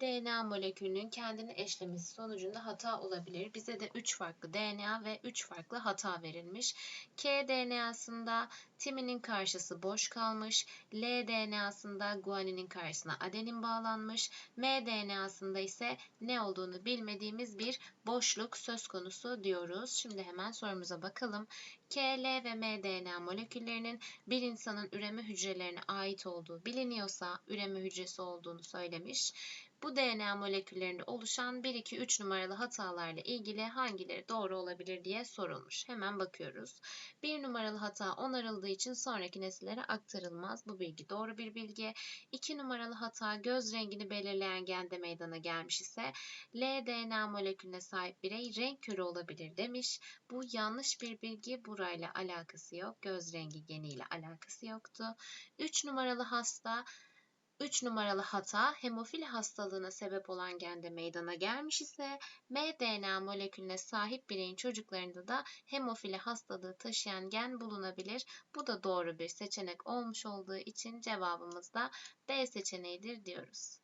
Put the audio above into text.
DNA molekülünün kendini eşlemesi sonucunda hata olabilir. Bize de 3 farklı DNA ve 3 farklı hata verilmiş. K DNA'sında timinin karşısı boş kalmış. L DNA'sında guaninin karşısına adenin bağlanmış. M DNA'sında ise ne olduğunu bilmediğimiz bir boşluk söz konusu diyoruz. Şimdi hemen sorumuza bakalım. K, L ve M DNA moleküllerinin bir insanın üreme hücrelerine ait olduğu biliniyorsa üreme hücresi olduğunu söylemiş. Bu DNA moleküllerinde oluşan 1, 2, 3 numaralı hatalarla ilgili hangileri doğru olabilir diye sorulmuş. Hemen bakıyoruz. 1 numaralı hata onarıldığı için sonraki nesillere aktarılmaz. Bu bilgi doğru bir bilgi. 2 numaralı hata göz rengini belirleyen gende meydana gelmiş ise L DNA molekülüne sahip birey renk körü olabilir demiş. Bu yanlış bir bilgi. Burayla alakası yok. Göz rengi geniyle alakası yoktu. 3 numaralı hasta 3 numaralı hata hemofili hastalığına sebep olan gende meydana gelmiş ise mDNA molekülüne sahip bireyin çocuklarında da hemofili hastalığı taşıyan gen bulunabilir. Bu da doğru bir seçenek olmuş olduğu için cevabımız da B seçeneğidir diyoruz.